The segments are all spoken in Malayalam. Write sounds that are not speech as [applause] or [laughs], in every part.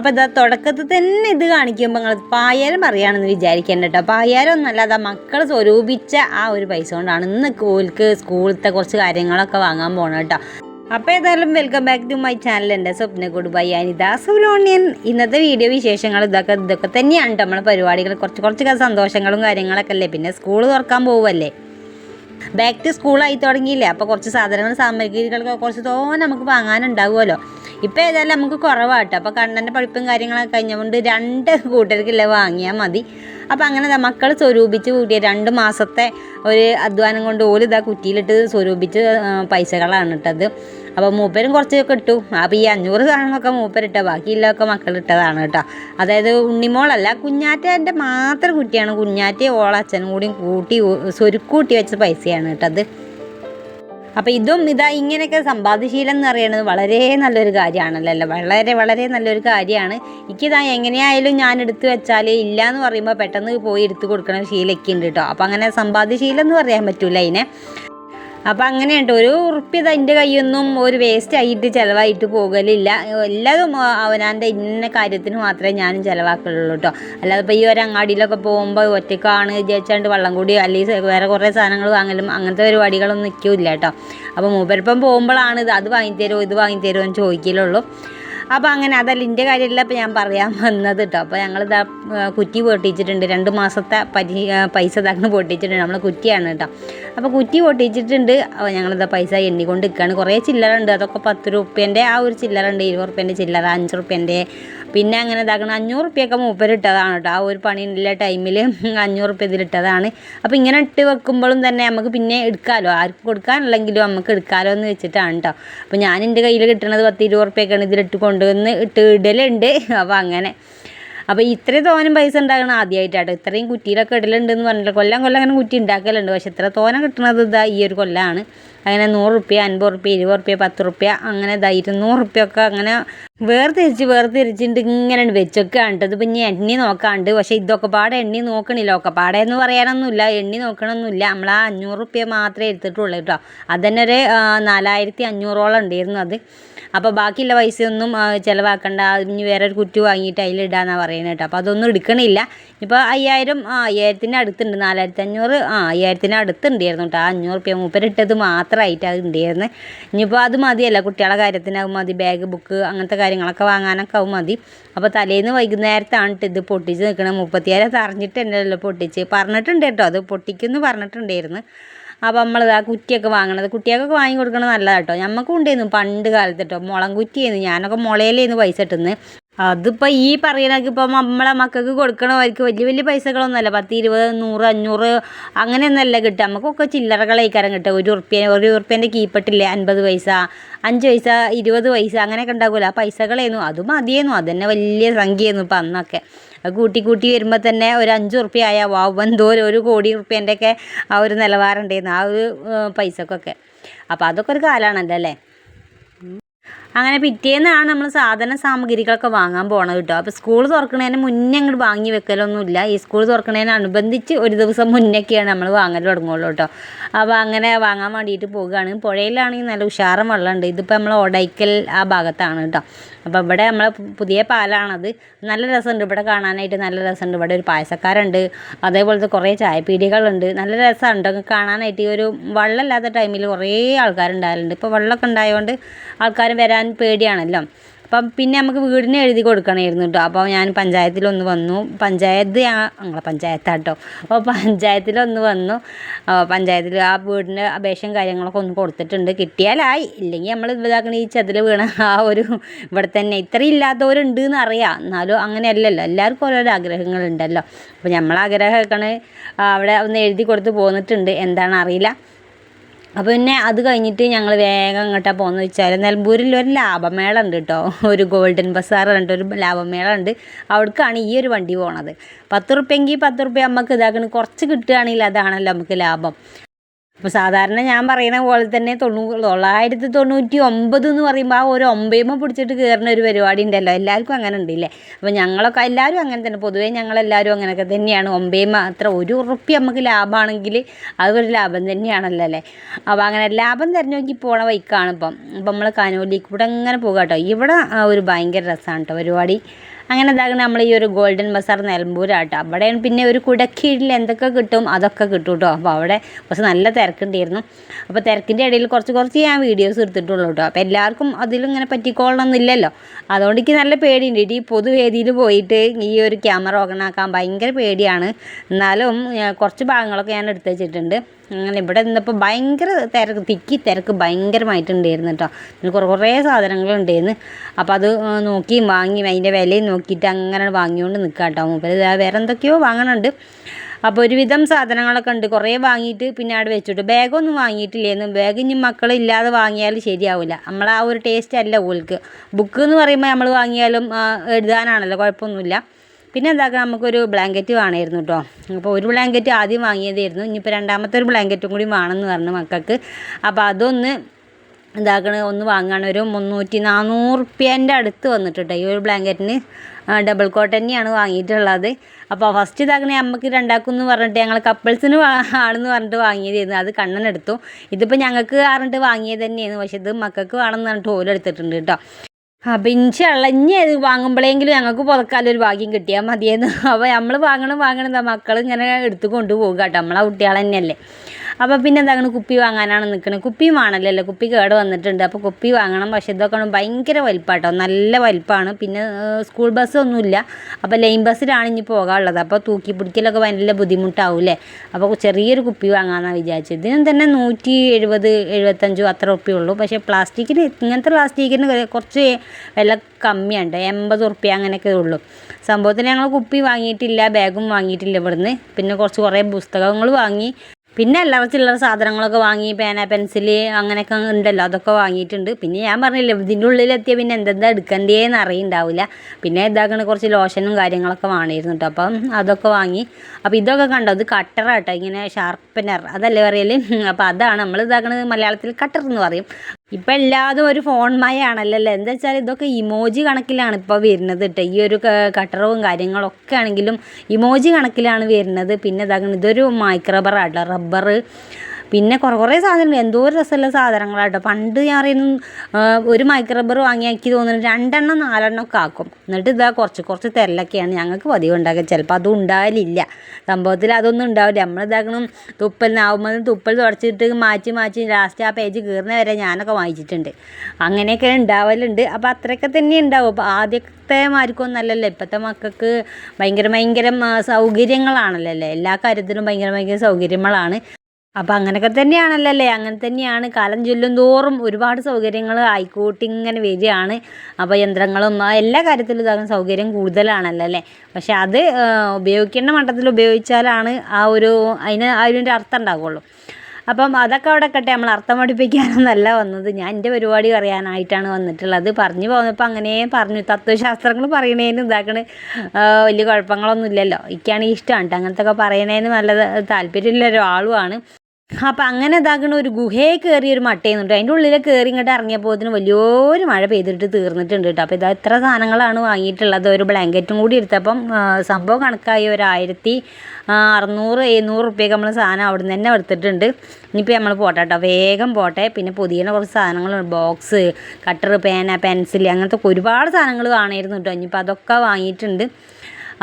അപ്പോൾ ഇതാ തുടക്കത്തിൽ തന്നെ ഇത് കാണിക്കുമ്പോൾ നിങ്ങൾ പായാരം പറയുകയാണെന്ന് വിചാരിക്കേണ്ട കേട്ടോ പായാരം ഒന്നല്ല അതാ മക്കൾ സ്വരൂപിച്ച ആ ഒരു പൈസ കൊണ്ടാണ് ഇന്ന് കോൽക്ക് സ്കൂളിലത്തെ കുറച്ച് കാര്യങ്ങളൊക്കെ വാങ്ങാൻ പോകണം കേട്ടോ അപ്പോൾ ഏതായാലും welcome back to my channel എന്റെ സ്വപ്ന കുടുംബ അനിത സുലോണിയൻ. ഇന്നത്തെ വീഡിയോ വിശേഷങ്ങൾ ഇതൊക്കെ ഇതൊക്കെ തന്നെയാണ് നമ്മളെ പരിപാടികൾ. കുറച്ച് കുറച്ച് സന്തോഷങ്ങളും കാര്യങ്ങളൊക്കെ അല്ലേ? പിന്നെ സ്കൂൾ തുറക്കാൻ പോവല്ലേ ബാക്ക് ടു സ്കൂളായി തുടങ്ങിയില്ലേ? അപ്പോൾ കുറച്ച് സാധനങ്ങൾ സാമഗ്രികളൊക്കെ കുറച്ച് തോന്നെ നമുക്ക് വാങ്ങാനുണ്ടാവുമല്ലോ. ഇപ്പോൾ ഏതായാലും നമുക്ക് കുറവാട്ടോ. അപ്പോൾ കണ്ണന്റെ പഠിപ്പും കാര്യങ്ങളൊക്കെ കഴിഞ്ഞുകൊണ്ട് രണ്ട് കൂട്ടർക്കില്ല വാങ്ങിയാൽ മതി. അപ്പോൾ അങ്ങനെ മക്കൾ സ്വരൂപിച്ച് കൂട്ടിയ രണ്ട് മാസത്തെ ഒരു അധ്വാനം കൊണ്ട് ഓൽ ഇതാ കുറ്റിയിലിട്ട് സ്വരൂപിച്ച് പൈസകളാണ് ഇട്ടത്. അപ്പോൾ മൂപ്പരും കുറച്ചൊക്കെ ഇട്ടു. അപ്പോൾ ഈ അഞ്ഞൂറ് സാധനങ്ങളൊക്കെ മൂപ്പരിട്ട ബാക്കിയുള്ളതൊക്കെ മക്കൾ ഇട്ടതാണ് കേട്ടോ. അതായത് ഉണ്ണിമോളല്ല കുഞ്ഞാറ്റേന്റെ മാത്രം കുട്ടിയാണ്. കുഞ്ഞാറ്റയും ഓളച്ഛനും കൂടിയും കൂട്ടി സ്വരുക്കൂട്ടി വെച്ച പൈസയാണ് കേട്ടത്. അപ്പോൾ ഇതും ഇതാ ഇങ്ങനെയൊക്കെ സമ്പാദ്യശീലം എന്ന് പറയുന്നത് വളരെ നല്ലൊരു കാര്യമാണല്ലോ വളരെ വളരെ നല്ലൊരു കാര്യമാണ്. എനിക്കിതാ എങ്ങനെയായാലും ഞാൻ എടുത്തു വെച്ചാൽ ഇല്ല എന്ന് പറയുമ്പോൾ പെട്ടെന്ന് പോയി എടുത്തു കൊടുക്കണ ശീലമൊക്കെ ഉണ്ട് കേട്ടോ. അപ്പോൾ അങ്ങനെ സമ്പാദ്യശീലം എന്ന് പറയാൻ പറ്റൂല അതിനെ. അപ്പം അങ്ങനെയുണ്ട്. ഒരു ഉറുപ്പ്യ എന്റെ കയ്യൊന്നും ഒരു വേസ്റ്റ് ആയിട്ട് ചിലവായിട്ട് പോകലില്ല. എല്ലാതും അവനാന്റെ ഇന്ന കാര്യത്തിന് മാത്രമേ ഞാനും ചിലവാക്കുള്ളൂ കേട്ടോ അല്ലാതെ ഇപ്പോൾ ഈ ഒരു അങ്ങാടിയിലൊക്കെ പോകുമ്പോൾ ഒറ്റക്കാണ് വിചാരിച്ചാണ്ട് വള്ളം കൂടി അല്ലെങ്കിൽ വേറെ കുറേ സാധനങ്ങൾ വാങ്ങലും അങ്ങനത്തെ പരിപാടികളൊന്നും നിൽക്കില്ല കേട്ടോ അപ്പോൾ മൂപ്പരിപ്പം പോകുമ്പോഴാണ് ഇത് അത് വാങ്ങിത്തരുമോ ഇത് വാങ്ങിത്തരുമോ എന്ന് ചോദിക്കലുള്ളൂ. അപ്പോൾ അങ്ങനെ അതല്ല എന്റെ കാര്യമല്ല അപ്പോൾ ഞാൻ പറയാൻ വന്നത് കേട്ടോ അപ്പോൾ ഞങ്ങളിതാ കുറ്റി പൊട്ടിച്ചിട്ടുണ്ട്. രണ്ട് മാസത്തെ പരി പൈസ ഇതാക്കുന്ന പൊട്ടിച്ചിട്ടുണ്ട്. നമ്മൾ കുറ്റിയാണ് കേട്ടോ അപ്പോൾ കുറ്റി പൊട്ടിച്ചിട്ടുണ്ട്. അപ്പോൾ ഞങ്ങളിതാ പൈസ എണ്ണിക്കൊണ്ട് നിൽക്കുകയാണ് കുറേ ചില്ലറ ഉണ്ട് അതൊക്കെ പത്ത് റുപ്യന്റെ ആ ഒരു ചില്ലറ ഉണ്ട് ഇരുപത് റുപ്യന്റെ ചില്ലറ അഞ്ച് റുപ്യന്റെ പിന്നെ അങ്ങനെ ഇതാക്കണം അഞ്ഞൂറ് റുപ്യൊക്കെ മൂപ്പരിട്ടതാണ് കേട്ടോ ആ ഒരു പണിയുള്ള ടൈമിൽ അഞ്ഞൂറ് റുപ്യ ഇതിലിട്ടതാണ് അപ്പോൾ ഇങ്ങനെ ഇട്ട് വെക്കുമ്പോഴും തന്നെ നമുക്ക് പിന്നെ എടുക്കാമല്ലോ ആർക്കും കൊടുക്കാനല്ലെങ്കിലും നമുക്ക് എടുക്കാമല്ലോ എന്ന് വെച്ചിട്ടാണ് കേട്ടോ അപ്പോൾ ഞാൻ എന്റെ കയ്യിൽ കിട്ടുന്നത് പത്ത് ഇരുപത് റുപ്യൊക്കെയാണ് ഇതിലിട്ട് കൊണ്ടുവന്ന് ഇട്ട് ഇടലുണ്ട്. അപ്പോൾ അങ്ങനെ. അപ്പോൾ ഇത്രയും തോനും പൈസ ഉണ്ടാകണം ആദ്യമായിട്ടാണ് ഇത്രയും കുറ്റിയിലൊക്കെ ഇടലുണ്ടെന്ന് പറഞ്ഞില്ല. കൊല്ലം കൊല്ലം അങ്ങനെ കുറ്റി ഉണ്ടാക്കലുണ്ട്. പക്ഷെ ഇത്ര തോന കിട്ടുന്നത് ഇതാ ഈ ഒരു കൊല്ലമാണ് അങ്ങനെ നൂറ് റുപ്യ അൻപത് റുപ്യ ഇരുപത് റുപ്യ പത്ത് റുപ്യ അങ്ങനെ ഇതാ ഇരുന്നൂറ് റുപ്യ ഒക്കെ അങ്ങനെ വേർതിരിച്ച് വേർതിരിച്ചിട്ട് ഇങ്ങനെ വെച്ചൊക്കെ ഉണ്ട് ഇതിപ്പോൾ ഇനി എണ്ണി നോക്കാണ്ട്. പക്ഷേ ഇതൊക്കെ പാടെ എണ്ണി നോക്കണില്ല. ഒക്കെ പാടെ എന്ന് പറയാനൊന്നുമില്ല. എണ്ണി നോക്കണമൊന്നുമില്ല നമ്മൾ ആ അഞ്ഞൂറ് റുപ്യ മാത്രമേ എടുത്തിട്ടുള്ളൂ കേട്ടോ. അതന്നെ ഒരു ആ, നാലായിരത്തി അഞ്ഞൂറോളം ഉണ്ടായിരുന്നു അത്. അപ്പോൾ ബാക്കിയുള്ള ഒന്നും ചിലവാക്കണ്ട ഇനി വേറെ ഒരു കുറ്റി വാങ്ങിയിട്ട് അതിലിടാന്നാണ് പറയുന്നത് കേട്ടോ. അപ്പോൾ അതൊന്നും എടുക്കണില്ല. ഇപ്പോൾ അയ്യായിരം ആ അയ്യായിരത്തിന്റെ അടുത്തുണ്ട്. നാലായിരത്തി അഞ്ഞൂറ് ആ അയ്യായിരത്തിന്റെ അടുത്തുണ്ടായിരുന്നു കേട്ടോ. ആ അഞ്ഞൂറ് റുപ്യ മൂപ്പരിട്ടത് മാത്രമായിട്ട് അത് ഉണ്ടായിരുന്നു. ഇനിയിപ്പോൾ അത് മതിയല്ല. കുട്ടികളെ കാര്യത്തിനാവും മതി. ബാഗ് ബുക്ക് അങ്ങനത്തെ കാര്യങ്ങളൊക്കെ വാങ്ങാനൊക്കെ ആവും മതി. അപ്പോൾ തലേന്ന് വൈകുന്നേരത്താണ് ഇത് പൊട്ടിച്ച് നിൽക്കണം മുപ്പത്തിയായിരം അറിഞ്ഞിട്ട് എന്നല്ലോ പൊട്ടിച്ച്. പറഞ്ഞിട്ടുണ്ട് കേട്ടോ. അത് പൊട്ടിക്കുമെന്ന് പറഞ്ഞിട്ടുണ്ടായിരുന്നു. അപ്പോൾ നമ്മൾ ആ കുറ്റിയൊക്കെ വാങ്ങണത്. കുട്ടികൾക്കൊക്കെ വാങ്ങി കൊടുക്കണത് നല്ലതാണ് കേട്ടോ ഞമ്മക്കും ഉണ്ടായിരുന്നു പണ്ട് കാലത്ത് കേട്ടോ മുളം കുറ്റിയായിരുന്നു ഞാനൊക്കെ മുളയിലായിരുന്നു പൈസ ഇട്ടുന്നത് അതിപ്പോൾ ഈ പറയണക്ക് ഇപ്പം നമ്മളെ മക്കൾക്ക് കൊടുക്കണവർക്ക് വലിയ വലിയ പൈസകളൊന്നുമല്ല. പത്ത് ഇരുപത് നൂറ് അഞ്ഞൂറ് അങ്ങനെയൊന്നുമല്ല കിട്ടുക. നമുക്കൊക്കെ ചില്ലറകളേക്കാരം കിട്ടുക. ഒരു ഉറുപ്പ്യ ഒരു ഉറുപ്പ്യന്റെ കീപ്പട്ടില്ലേ? അൻപത് പൈസ അഞ്ച് പൈസ ഇരുപത് പൈസ അങ്ങനെയൊക്കെ ഉണ്ടാകുമല്ലോ ആ പൈസകളായിരുന്നു അത് മതിയായിരുന്നു അതന്നെ വലിയ സംഖ്യയായിരുന്നു ഇപ്പം അന്നൊക്കെ. കൂട്ടി കൂട്ടി വരുമ്പോൾ തന്നെ ഒരു അഞ്ച് ഉറുപ്പ്യ ആയ വാവ്. ഒരു കോടി ഉറുപ്പ്യന്റെയൊക്കെ ആ ഒരു നിലവാരം ഉണ്ടായിരുന്നു. ആ ഒരു പൈസക്കൊക്കെ. അപ്പോൾ അതൊക്കെ ഒരു കാലമാണല്ലോ അല്ലേ? അങ്ങനെ പിറ്റേന്നാണ് നമ്മൾ സാധന സാമഗ്രികളൊക്കെ വാങ്ങാൻ പോണത് കേട്ടോ അപ്പോൾ സ്കൂൾ തുറക്കുന്നതിന് മുന്നേ അങ്ങോട്ട് വാങ്ങി വെക്കലൊന്നുമില്ല. ഈ സ്കൂൾ തുറക്കുന്നതിനനുബന്ധിച്ച് ഒരു ദിവസം മുന്നൊക്കെയാണ് നമ്മൾ വാങ്ങൽ തുടങ്ങുള്ളൂ കേട്ടോ അപ്പോൾ അങ്ങനെ വാങ്ങാൻ വേണ്ടിയിട്ട് പോവുകയാണ് പുഴയിലാണെങ്കിൽ നല്ല ഉഷാറും വെള്ളമുണ്ട്. ഇതിപ്പോൾ നമ്മൾ ഒടൈക്കൽ ആ ഭാഗത്താണ് കേട്ടോ അപ്പോൾ ഇവിടെ നമ്മൾ പുതിയ പാലാണത്. നല്ല രസമുണ്ട് ഇവിടെ കാണാനായിട്ട്. നല്ല രസമുണ്ട്. ഇവിടെ ഒരു പായസക്കാരുണ്ട്. അതേപോലത്തെ കുറേ ചായപ്പീടികളുണ്ട് നല്ല രസമുണ്ട്. കാണാനായിട്ട് ഈ ഒരു വെള്ളമില്ലാത്ത ടൈമിൽ കുറേ ആൾക്കാരുണ്ടാകലുണ്ട് ഇപ്പോൾ വെള്ളമൊക്കെ ഉണ്ടായതുകൊണ്ട് ആൾക്കാർ വരാൻ പേടിയാണല്ലോ. അപ്പം പിന്നെ നമുക്ക് വീടിന് എഴുതി കൊടുക്കണമായിരുന്നു കേട്ടോ. അപ്പോൾ ഞാൻ പഞ്ചായത്തിലൊന്ന് വന്നു. പഞ്ചായത്ത് ഞങ്ങളെ പഞ്ചായത്താട്ടോ. അപ്പോൾ പഞ്ചായത്തിലൊന്ന് വന്നു. പഞ്ചായത്തിൽ ആ വീടിന്റെ അപേക്ഷയും കാര്യങ്ങളൊക്കെ ഒന്ന് കൊടുത്തിട്ടുണ്ട്. കിട്ടിയാലായി. ഇല്ലെങ്കിൽ നമ്മൾ ഇതാക്കണ ഈ ചതിൽ വീണ ആ ഒരു ഇവിടെ തന്നെ ഇത്രയും ഇല്ലാത്തവരുണ്ട് എന്ന് അറിയാം. എന്നാലും അങ്ങനെയല്ലല്ലോ. എല്ലാവർക്കും ഓരോരോ ആഗ്രഹങ്ങളുണ്ടല്ലോ. അപ്പോൾ നമ്മളാഗ്രഹമൊക്കെയാണ് അവിടെ ഒന്ന് എഴുതി കൊടുത്ത് പോന്നിട്ടുണ്ട്. എന്താണ് അറിയില്ല. അപ്പോൾ പിന്നെ അത് കഴിഞ്ഞിട്ട് ഞങ്ങൾ വേഗം എങ്ങോട്ടാണ് പോകുന്നത് വെച്ചാൽ നിലമ്പൂരിൽ ഒരു ലാഭമേള ഉണ്ട് കേട്ടോ. ഒരു ഗോൾഡൻ ബസാർ ഉണ്ട് ഒരു ലാഭമേള ഉണ്ട് അവിടേക്കാണ് ഈ ഒരു വണ്ടി പോണത്. പത്ത് റുപ്യെങ്കിൽ പത്ത് റുപ്യ നമുക്ക് ഇതാക്കണ. കുറച്ച് കിട്ടുകയാണെങ്കിൽ അതാണല്ലോ നമുക്ക് ലാഭം. അപ്പോൾ സാധാരണ ഞാൻ പറയുന്ന പോലെ തന്നെ തൊണ്ണൂ തൊള്ളായിരത്തി തൊണ്ണൂറ്റി ഒമ്പത് എന്ന് പറയുമ്പോൾ ആ ഒരു ഒമ്പയുമ്പോൾ പിടിച്ചിട്ട് കയറുന്ന ഒരു പരിപാടി ഉണ്ടല്ലോ. എല്ലാവർക്കും അങ്ങനെ ഉണ്ടല്ലേ അപ്പോൾ ഞങ്ങളൊക്കെ എല്ലാവരും അങ്ങനെ തന്നെ. പൊതുവേ ഞങ്ങളെല്ലാവരും അങ്ങനെയൊക്കെ തന്നെയാണ്. ഒമ്പേമ അത്ര ഒരു ഉറുപ്പ്യ നമുക്ക് ലാഭമാണെങ്കിൽ അതൊരു ലാഭം തന്നെയാണല്ലോ അല്ലേ? അപ്പോൾ അങ്ങനെ ലാഭം തിരഞ്ഞു പോണ വൈക്കാണ് ഇപ്പം. അപ്പം നമ്മൾ കനോലിക്ക് ഇവിടെ അങ്ങനെ പോകാം കേട്ടോ. ഇവിടെ ഒരു ഭയങ്കര രസമാണ് കേട്ടോ പരിപാടി. അങ്ങനെ എന്താക്കണം നമ്മൾ ഈ ഒരു ഗോൾഡൻ ബസാർ നിലമ്പൂരാട്ടോ. അവിടെ പിന്നെ ഒരു കുടക്കീഴിൽ എന്തൊക്കെ കിട്ടും അതൊക്കെ കിട്ടും കേട്ടോ അപ്പോൾ അവിടെ പക്ഷെ നല്ല തിരക്കുണ്ടായിരുന്നു. അപ്പോൾ തിരക്കിന്റെ ഇടയിൽ കുറച്ച് കുറച്ച് ഞാൻ വീഡിയോസ് എടുത്തിട്ടുള്ളൂ കേട്ടോ അപ്പോൾ എല്ലാവർക്കും അതിലും ഇങ്ങനെ പറ്റിക്കോളണമെന്നില്ലല്ലോ അതുകൊണ്ട് എനിക്ക് നല്ല പേടിയുണ്ട്. ഈ പൊതുവേദിയിൽ പോയിട്ട് ഈ ഒരു ക്യാമറ ഓൺ ഭയങ്കര പേടിയാണ്. എന്നാലും കുറച്ച് ഭാഗങ്ങളൊക്കെ ഞാൻ എടുത്ത് വെച്ചിട്ടുണ്ട്. അങ്ങനെ ഇവിടെ നിന്നപ്പോൾ ഭയങ്കര തിരക്ക് തിക്കി തിരക്ക് ഭയങ്കരമായിട്ടുണ്ടായിരുന്നു കേട്ടോ. പിന്നെ കുറേ കുറേ സാധനങ്ങളുണ്ടായിരുന്നു. അപ്പോൾ അത് നോക്കി വാങ്ങി അതിന്റെ വിലയും നോക്കിയിട്ട് അങ്ങനെ വാങ്ങിക്കൊണ്ട് നിൽക്കുക കേട്ടോ. മൂപ്പര് വേറെ എന്തൊക്കെയോ വാങ്ങണുണ്ട്. അപ്പോൾ ഒരുവിധം സാധനങ്ങളൊക്കെ ഉണ്ട്. കുറേ വാങ്ങിയിട്ട് പിന്നെ അവിടെ വെച്ചിട്ട്. ബാഗൊന്നും വാങ്ങിയിട്ടില്ലായിരുന്നു ബാഗ് ഇനി മക്കൾ ഇല്ലാതെ വാങ്ങിയാൽ ശരിയാവില്ല നമ്മൾ ആ ഒരു ടേസ്റ്റ് അല്ല ഓൾക്ക് ബുക്ക് എന്ന് പറയുമ്പോൾ നമ്മൾ വാങ്ങിയാലും എഴുതാനാണല്ലോ കുഴപ്പമൊന്നുമില്ല. പിന്നെ എന്താക്കാം നമുക്കൊരു ബ്ലാങ്കറ്റ് വേണമായിരുന്നു കേട്ടോ അപ്പോൾ ഒരു ബ്ലാങ്കറ്റ് ആദ്യം വാങ്ങിയതായിരുന്നു. ഇനിയിപ്പോൾ രണ്ടാമത്തെ ഒരു ബ്ലാങ്കറ്റും കൂടി വേണമെന്ന് പറഞ്ഞു മക്കൾക്ക്. അപ്പോൾ അതൊന്ന് എന്താക്കണ ഒന്ന് വാങ്ങുകയാണ് ഒരു മുന്നൂറ്റി നാനൂറ് റുപ്യേന്റെ അടുത്ത് വന്നിട്ടുണ്ട് ഈ ഒരു ബ്ലാങ്കറ്റിന് ഡബിൾ കോട്ട് തന്നെയാണ് വാങ്ങിയിട്ടുള്ളത്. അപ്പോൾ ഫസ്റ്റ് ഇതാക്കണേ അമ്മയ്ക്ക് രണ്ടാക്കുമെന്ന് പറഞ്ഞിട്ട് ഞങ്ങൾ കപ്പിൾസിന് ആണെന്ന് പറഞ്ഞിട്ട് വാങ്ങിയതായിരുന്നു. അത് കണ്ണനെടുത്തു ഇതിപ്പോൾ ഞങ്ങൾക്ക് പറഞ്ഞിട്ട് വാങ്ങിയത് തന്നെയാണ് പക്ഷേ ഇത് മക്കൾക്ക് വേണമെന്ന് പറഞ്ഞിട്ട് ഓലെടുത്തിട്ടുണ്ട് കേട്ടോ അപ്പം ഇൻഷള്ള ഇനി അത് വാങ്ങുമ്പോഴെങ്കിലും ഞങ്ങൾക്ക് പുതക്കാലൊരു ഭാഗ്യം കിട്ടിയാൽ മതിയെന്ന്. അപ്പോൾ നമ്മൾ വാങ്ങണം വാങ്ങണം മക്കൾ ഇങ്ങനെ എടുത്ത് കൊണ്ടുപോകുക കേട്ടോ. നമ്മളെ കുട്ടികൾ തന്നെയല്ലേ. അപ്പോൾ പിന്നെ എന്താണ് കുപ്പി വാങ്ങാനാണ് നിൽക്കുന്നത് കുപ്പി വേണമല്ലോ കുപ്പി കേട് വന്നിട്ടുണ്ട്. അപ്പോൾ കുപ്പി വാങ്ങണം. പക്ഷേ ഇതൊക്കെ ഭയങ്കര വലിപ്പാട്ടോ. നല്ല വലിപ്പമാണ് പിന്നെ സ്കൂൾ ബസ്സൊന്നുമില്ല അപ്പോൾ ലൈൻ ബസ്സിലാണ് ഇനി പോകാനുള്ളത്. അപ്പോൾ തൂക്കി പിടിക്കലൊക്കെ നല്ല ബുദ്ധിമുട്ടാവൂലേ അപ്പോൾ ചെറിയൊരു കുപ്പി വാങ്ങാമെന്നാണ് വിചാരിച്ചത്. ഇതിനും തന്നെ നൂറ്റി എഴുപത് എഴുപത്തഞ്ചോ അത്ര ഉറുപ്പ്യേ പക്ഷേ പ്ലാസ്റ്റിക്കിന് ഇങ്ങനത്തെ പ്ലാസ്റ്റിക്കിന് കുറച്ച് വില കമ്മിയുണ്ട്. എൺപത് ഉറുപ്പ്യ അങ്ങനെയൊക്കെ ഉള്ളൂ. സംഭവത്തിന് ഞങ്ങൾ കുപ്പി വാങ്ങിയിട്ടില്ല. ബാഗും വാങ്ങിയിട്ടില്ല ഇവിടുന്ന്. പിന്നെ കുറച്ച് കുറേ പുസ്തകങ്ങൾ വാങ്ങി. പിന്നെ അല്ലറ ചില്ലറ സാധനങ്ങളൊക്കെ വാങ്ങി പേന പെൻസിൽ അങ്ങനെയൊക്കെ ഉണ്ടല്ലോ അതൊക്കെ വാങ്ങിയിട്ടുണ്ട്. പിന്നെ ഞാൻ പറഞ്ഞില്ലേ ഇതിന്റെ ഉള്ളിലെത്തിയ പിന്നെ എന്തെന്താ എടുക്കണ്ടേന്ന് അറിയുണ്ടാവില്ല. പിന്നെ ഇതാക്കണ കുറച്ച് ലോഷനും കാര്യങ്ങളൊക്കെ വേണമായിരുന്നു കേട്ടോ അപ്പം അതൊക്കെ വാങ്ങി. അപ്പോൾ ഇതൊക്കെ കണ്ടോ ഇത് കട്ടറാട്ടോ ഇങ്ങനെ ഷാർപ്പനർ അതല്ലേ പറയൽ? [laughs] അപ്പോൾ അതാണ് നമ്മൾ ഇതാക്കണത് മലയാളത്തിൽ കട്ടർ എന്ന് പറയും. ഇപ്പം എല്ലാതും ഒരു ഫോൺ മയാണല്ലോ അല്ലേ എന്താ വെച്ചാൽ ഇതൊക്കെ ഇമോജി കണക്കിലാണ് ഇപ്പോൾ വരുന്നത് കേട്ടോ ഈ ഒരു കട്ടറവും കാര്യങ്ങളൊക്കെ ആണെങ്കിലും ഇമോജി കണക്കിലാണ് വരുന്നത്. പിന്നെ ഇതാകുന്നത് ഇതൊരു മൈക്രോബറാട്ടോ റബ്ബർ പിന്നെ കുറേ കുറേ സാധനങ്ങൾ എന്തോ ഒരു രസമുള്ള സാധനങ്ങളാട്ടോ. പണ്ട് ഞാൻ പറയുന്നു ആ, ഒരു മൈക്രോബർ വാങ്ങിയാക്കി തോന്നുന്നു രണ്ടെണ്ണം നാലെണ്ണം ഒക്കെ ആക്കും. എന്നിട്ട് ഇതാ കുറച്ച് കുറച്ച് തെരലൊക്കെയാണ് ഞങ്ങൾക്ക് പതിവ് ഉണ്ടാക്കുക. ചിലപ്പോൾ അതും ഉണ്ടാവലില്ല. സംഭവത്തിൽ അതൊന്നും ഉണ്ടാവില്ല. നമ്മൾ ഇതാക്കണം തുപ്പൽ തുടച്ചിട്ട് മാറ്റി മാറ്റി ലാസ്റ്റ് ആ പേജ് കീറുന്ന വരെ ഞാനൊക്കെ വായിച്ചിട്ടുണ്ട്. അങ്ങനെയൊക്കെ ഉണ്ടാവലുണ്ട്. അപ്പോൾ അത്രയൊക്കെ തന്നെ ഉണ്ടാവും. അപ്പോൾ ആദ്യത്തെ മാർക്കൊന്നല്ലല്ലോ ഇപ്പോഴത്തെ മക്കൾക്ക് ഭയങ്കര ഭയങ്കര സൗകര്യങ്ങളാണല്ലോ അല്ലേ? എല്ലാ കാര്യത്തിലും ഭയങ്കര ഭയങ്കര സൗകര്യങ്ങളാണ്. അപ്പം അങ്ങനെയൊക്കെ തന്നെയാണല്ലോ അല്ലേ അങ്ങനെ തന്നെയാണ്. കാലം ചൊല്ലും തോറും ഒരുപാട് സൗകര്യങ്ങൾ ആയിക്കോട്ടെ ഇങ്ങനെ വരികയാണ്. അപ്പോൾ യന്ത്രങ്ങളും എല്ലാ കാര്യത്തിലും ഇതാകും സൗകര്യം കൂടുതലാണല്ലോ അല്ലേ പക്ഷെ അത് ഉപയോഗിക്കേണ്ട മട്ടത്തിൽ ഉപയോഗിച്ചാലാണ് ആ ഒരു അതിന് അതിനൊരു അർത്ഥം ഉണ്ടാകുള്ളൂ അപ്പം അതൊക്കെ അവിടെ കട്ടെ നമ്മൾ അർത്ഥം പഠിപ്പിക്കാനൊന്നല്ല വന്നത്. ഞാൻ എന്റെ പരിപാടി പറയാനായിട്ടാണ് വന്നിട്ടുള്ളത്. പറഞ്ഞു പോന്നപ്പോൾ അങ്ങനെ പറഞ്ഞു. തത്വശാസ്ത്രങ്ങൾ പറയണേനും ഇതാക്കണ്. വലിയ കുഴപ്പങ്ങളൊന്നും ഇല്ലല്ലോ എനിക്കാണെങ്കിൽ ഇഷ്ടമാണ് അങ്ങനത്തെ ഒക്കെ പറയണേന് നല്ല താല്പര്യമുള്ള ഒരാളുമാണ് അപ്പം അങ്ങനെ ഇതാക്കണ ഒരു ഗുഹയെ കയറി ഒരു മട്ടയുന്നുണ്ട് അതിന്റെ ഉള്ളിൽ കയറി ഇങ്ങോട്ട് ഇറങ്ങിയപ്പോൾ ഇതിന് വലിയൊരു മഴ പെയ്തിട്ട് തീർന്നിട്ടുണ്ട് കേട്ടോ. അപ്പോൾ ഇതാ എത്ര സാധനങ്ങളാണ് വാങ്ങിയിട്ടുള്ളത്. ഒരു ബ്ലാങ്കറ്റും കൂടി എടുത്തപ്പം സംഭവം കണക്കായി ഒരു ആയിരത്തി അറുന്നൂറ് എഴുന്നൂറ് റുപ്യൊക്കെ നമ്മൾ സാധനം അവിടെ നിന്ന് തന്നെ എടുത്തിട്ടുണ്ട്. ഇനിയിപ്പോൾ നമ്മൾ പോട്ടെ കേട്ടോ. വേഗം പോട്ടെ. പിന്നെ പുതിയ കുറച്ച് സാധനങ്ങളുണ്ട്. ബോക്സ് കട്ടർ പേന പെൻസിൽ അങ്ങനത്തെ ഒരുപാട് സാധനങ്ങൾ കാണായിരുന്നു കേട്ടോ. ഇനിയിപ്പോൾ അതൊക്കെ വാങ്ങിയിട്ടുണ്ട്.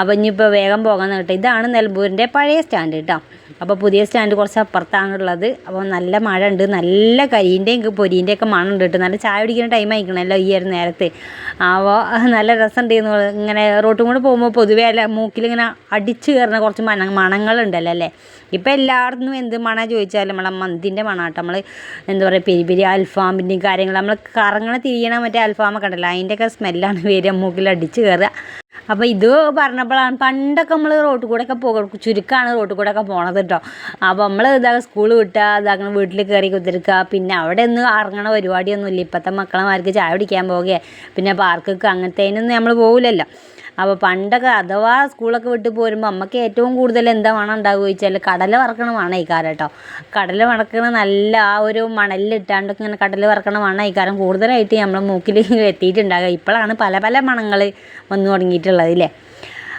അപ്പോൾ ഇനിയിപ്പോൾ വേഗം പോകാൻ കേട്ടോ ഇതാണ് നെൽബൂരിന്റെ പഴയ സ്റ്റാൻഡ് കേട്ടോ. അപ്പോൾ പുതിയ സ്റ്റാൻഡ് കുറച്ച് അപ്പുറത്താണുള്ളത്. അപ്പോൾ നല്ല മഴ ഉണ്ട്. നല്ല കരിന്റെയും പൊരീന്റെ ഒക്കെ മണം ഉണ്ട് കേട്ടോ. നല്ല ചായ കുടിക്കുന്ന ടൈം ആയിക്കണല്ലോ ഈ ഒരു നേരത്ത്. അപ്പോൾ നല്ല രസമുണ്ടായിരുന്നു ഇങ്ങനെ റോട്ടും കൂടെ പോകുമ്പോൾ പൊതുവേ അല്ല മൂക്കിലിങ്ങനെ അടിച്ച് കയറുന്ന കുറച്ച് മണ മണങ്ങളുണ്ടല്ലോ അല്ലേ? ഇപ്പം എല്ലായിടത്തും എന്ത് മണ ചോദിച്ചാലും നമ്മളെ മന്തിന്റെ മണാട്ടോ നമ്മൾ എന്താ പറയുക പെരി പെരി അൽഫാമിന്റെയും കാര്യങ്ങൾ നമ്മൾ കറങ്ങണ തിരിയണ മറ്റേ അൽഫാമൊക്കെ ഉണ്ടല്ലോ. അതിന്റെയൊക്കെ സ്മെല്ലാണ് വരിക മൂക്കിൽ അടിച്ച് കയറുക. അപ്പോൾ ഇത് പറഞ്ഞപ്പോഴാണ് പണ്ടൊക്കെ നമ്മൾ റോട്ടിൽ കൂടെ ഒക്കെ പോകും ചുരുക്കമാണ് റോട്ടിൽ കൂടെ ഒക്കെ പോണത് കേട്ടോ അപ്പോൾ നമ്മൾ ഇതാ സ്കൂൾ വിട്ടുക ഇതാക്കണം വീട്ടിൽ കയറി കുത്തിരിക്കുക പിന്നെ അവിടെ ഒന്നും ഇറങ്ങണ പരിപാടിയൊന്നുമില്ല. ഇപ്പോഴത്തെ മക്കളമാർക്ക് ചായ പിടിക്കാൻ പോകുക പിന്നെ പാർക്കൊക്കെ അങ്ങനത്തേനൊന്നും നമ്മൾ പോകില്ലല്ലോ അപ്പോൾ പണ്ടൊക്കെ അഥവാ സ്കൂളൊക്കെ വിട്ട് പോരുമ്പോൾ അമ്മയ്ക്ക് ഏറ്റവും കൂടുതൽ എന്താ മണം ഉണ്ടാവുക ചോദിച്ചാൽ കടല വറക്കണ മണം ഇക്കാരം കേട്ടോ. കടല വറക്കണ നല്ല ആ ഒരു മണലിലിട്ടാണ്ടൊക്കെ ഇങ്ങനെ കടല വറക്കണ മണം ഇക്കാരം കൂടുതലായിട്ട് നമ്മളെ മൂക്കിൽ [laughs] എത്തിയിട്ടുണ്ടാകുക ഇപ്പോഴാണ് പല പല മണങ്ങൾ വന്നു തുടങ്ങിയിട്ടുള്ളത് ഇല്ലേ?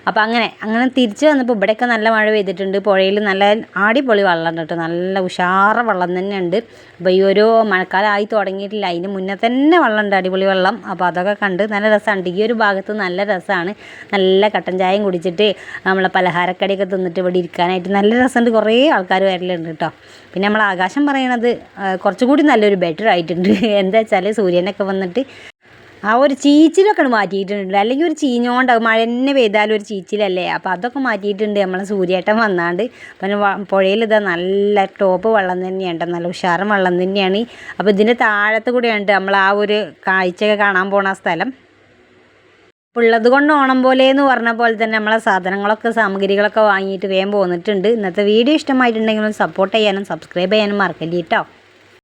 അപ്പോൾ അങ്ങനെ അങ്ങനെ തിരിച്ച് വന്നപ്പോൾ ഇവിടെയൊക്കെ നല്ല മഴ പെയ്തിട്ടുണ്ട്. പുഴയിൽ നല്ല ആടിപൊളി വെള്ളം കേട്ടോ. നല്ല ഉഷാറ വെള്ളം തന്നെ ഉണ്ട് അപ്പോൾ ഈ ഒരു മഴക്കാലം ആയി തുടങ്ങിയിട്ടില്ല. അതിന് മുന്നേ തന്നെ വെള്ളം ഉണ്ട് അടിപൊളി വെള്ളം. അപ്പോൾ അതൊക്കെ കണ്ട് നല്ല രസമുണ്ട്. ഈ ഒരു ഭാഗത്ത് നല്ല രസമാണ്. നല്ല കട്ടൻ ചായയും കുടിച്ചിട്ട് നമ്മളെ പലഹാരക്കടിയൊക്കെ തിന്നിട്ട് ഇവിടെ ഇരിക്കാനായിട്ട് നല്ല രസമുണ്ട്. കുറേ ആൾക്കാർ വരലുണ്ട് കേട്ടോ. പിന്നെ നമ്മൾ ആകാശം പറയണത് കുറച്ചുകൂടി നല്ലൊരു ബെറ്റർ ആയിട്ടുണ്ട്. [laughs] എന്താ വെച്ചാൽ സൂര്യനൊക്കെ വന്നിട്ട് ആ ഒരു ചീച്ചിലൊക്കെ മാറ്റിയിട്ടുണ്ട് അല്ലെങ്കിൽ ഒരു ചീഞ്ഞോണ്ടാവും മഴ തന്നെ പെയ്താലും ഒരു ചീച്ചിലല്ലേ? അപ്പോൾ അതൊക്കെ മാറ്റിയിട്ടുണ്ട് നമ്മളെ സൂര്യേട്ടൻ വന്നാണ്ട്. പിന്നെ പുഴയിലിതാ നല്ല ടോപ്പ് വെള്ളം തന്നെയാണ് നല്ല ഉഷാറും വെള്ളം തന്നെയാണ്. അപ്പോൾ ഇതിന്റെ താഴത്ത് കൂടെയുണ്ട് നമ്മൾ ആ ഒരു കാഴ്ചയൊക്കെ കാണാൻ പോണ സ്ഥലം. ഉള്ളത് കൊണ്ട് ഓണം പോലെ എന്ന് പറഞ്ഞ പോലെ തന്നെ നമ്മളെ സാധനങ്ങളൊക്കെ സാമഗ്രികളൊക്കെ വാങ്ങിയിട്ട് വേഗം പോന്നിട്ടുണ്ട്. ഇന്നത്തെ വീഡിയോ ഇഷ്ടമായിട്ടുണ്ടെങ്കിൽ സപ്പോർട്ട് ചെയ്യാനും സബ്സ്ക്രൈബ് ചെയ്യാനും മറക്കല്ലേ കേട്ടോ